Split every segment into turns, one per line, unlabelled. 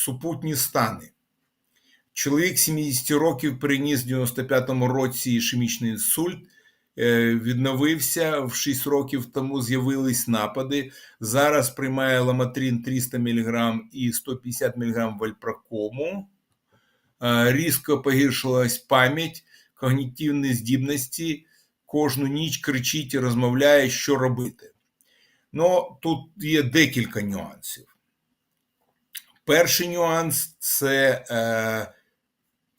супутні стани. Чоловік 70 років переніс в 95-му році ішемічний інсульт, е, відновився в 6 років тому з'явились напади. Зараз приймає ламатрін 300 мг і 150 мг вальпрокому. Е, Різко погіршилась пам'ять, когнітивні здібності. Кожну ніч кричить і розмовляє, що робити. Ну, тут є декілька нюансів. Перший нюанс це е,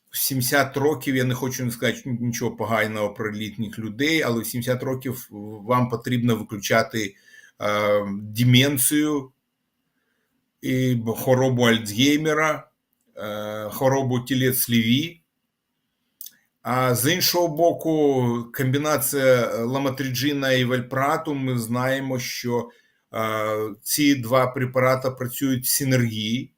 в 70 років. Я не хочу сказати нічого поганого про літніх людей, але в 70 років вам потрібно виключати е, деменцію і хворобу Альцгеймера, е, хворобу тілець Ліві. А з іншого боку, комбінація ламатриджина і вальпрату, ми знаємо, що е, ці два препарати працюють в синергії,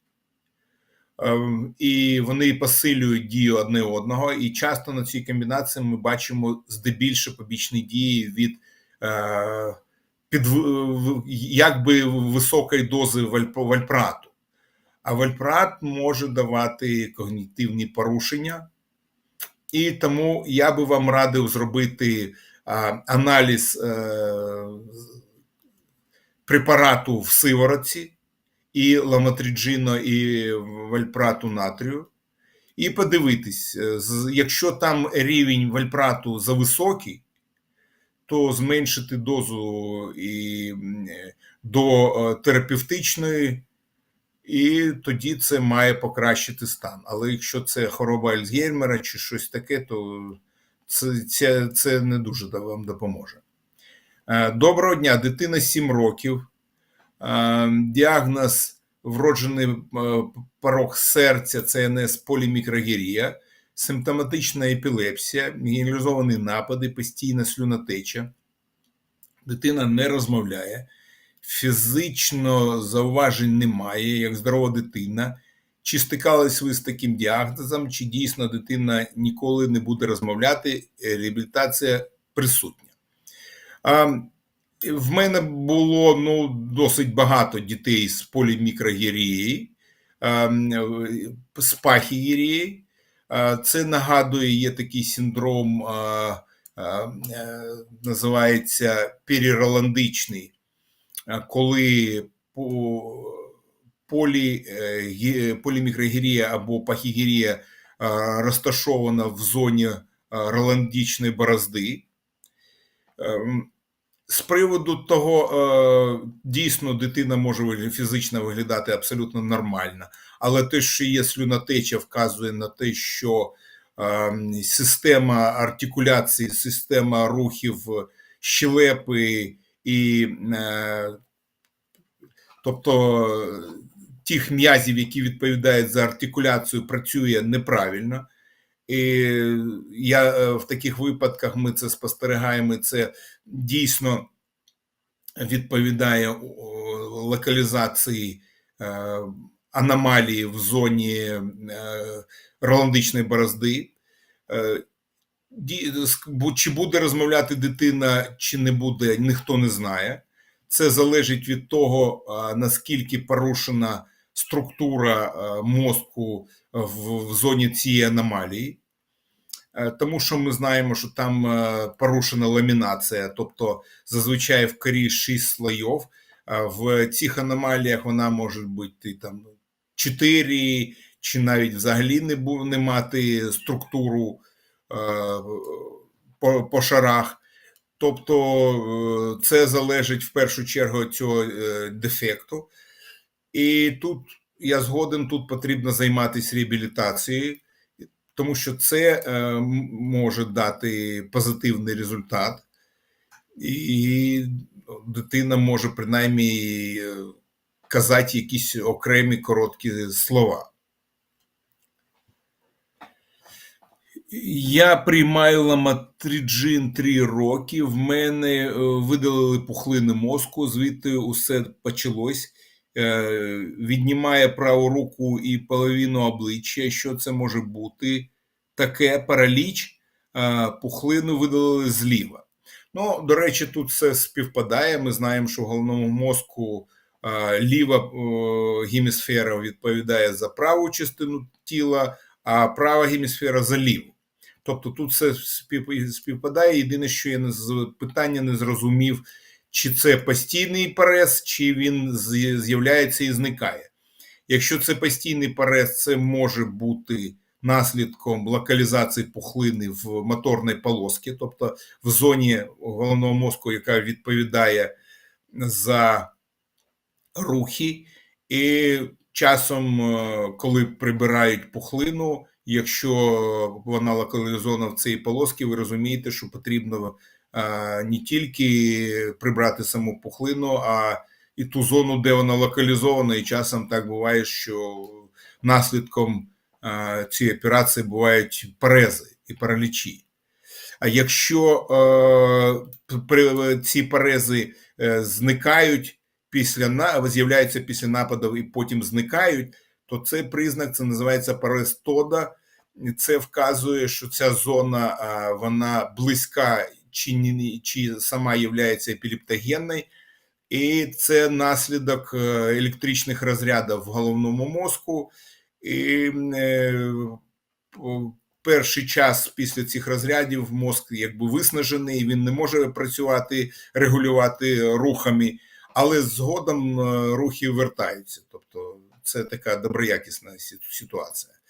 і вони посилюють дію одне одного. І часто на цій комбінації ми бачимо здебільшого побічні дії від е, під, якби високої дози вальпрату. А вальпрат може давати когнітивні порушення. І тому я би вам радив зробити а, аналіз е, препарату в сиворотці і ламатриджино, і вальпрату натрію, і подивитись, е, якщо там рівень вальпрату зависокий, то зменшити дозу і до е, терапевтичної. І тоді це має покращити стан. Але якщо це хвороба Альцгеймера чи щось таке, то це це, це не дуже вам допоможе. Е, доброго дня, дитина 7 років. Е, діагноз вроджений е, порог серця, ЦНС полімікрогерія, симптоматична епілепсія, генералізовані напади, постійна слюнотеча. Дитина не розмовляє фізично зауважень немає, як здорова дитина. Чи стикались ви з таким діагнозом, чи дійсно дитина ніколи не буде розмовляти, реабілітація присутня. В мене було ну, досить багато дітей з полімікрогірії, з пахігірії. Це нагадує, є такий синдром, називається періроландичний коли полі, е, полімікрогірія або пахігірія розташована в зоні роландічної борозди. З приводу того, дійсно дитина може фізично виглядати абсолютно нормально, але те, що є слюнотеча, вказує на те, що ем, система артикуляції, система рухів щелепи і е, тобто тих м'язів, які відповідають за артикуляцію, працює неправильно. І я е, в таких випадках ми це спостерігаємо. Це дійсно відповідає локалізації е, аномалії в зоні роландичної борозди чи буде розмовляти дитина, чи не буде, ніхто не знає. Це залежить від того, наскільки порушена структура мозку в зоні цієї аномалії. Е, тому що ми знаємо, що там е, порушена ламінація, тобто зазвичай в корі 6 слоїв. В цих аномаліях вона може бути там 4, чи навіть взагалі не не мати структуру по, по шарах. Тобто е, це залежить в першу чергу від цього е, дефекту. І тут я згоден, тут потрібно займатися реабілітацією, тому що це е, може дати позитивний результат, і дитина може принаймні казати якісь окремі короткі слова. Я приймаю ламатріджин 3 роки. В мене е, видалили пухлини мозку, звідти усе почалось. Е, віднімає праву руку і половину обличчя. Що це може бути? Таке параліч, е, пухлину видалили зліва. Ну, до речі, тут все співпадає. Ми знаємо, що в головному мозку ліва о, гемісфера відповідає за праву частину тіла, а права гемісфера за ліву. Тобто тут все спів- співпадає. Єдине, що я питання не зрозумів, чи це постійний парез, чи він з'являється і зникає. Якщо це постійний парез, це може бути наслідком локалізації пухлини в моторній полосці, тобто в зоні головного мозку, яка відповідає за рухи, і часом, е, коли прибирають пухлину, якщо вона локалізована в цій полосці, ви розумієте, що потрібно не тільки прибрати саму пухлину, а і ту зону, де вона локалізована, і часом так буває, що наслідком цієї операції бувають парези і паралічі. А якщо ці парези е, зникають після з'являються після нападів і потім зникають, то це признак, це називається парез Тода. Це вказує, що ця зона вона близька чи чи сама є епілептогенною, і це наслідок е, електричних розрядів в головному мозку. І е, перший час після цих розрядів мозк якби виснажений, він не може працювати, регулювати рухами, але згодом е, рухи вертаються. Тобто це така доброякісна ситуація.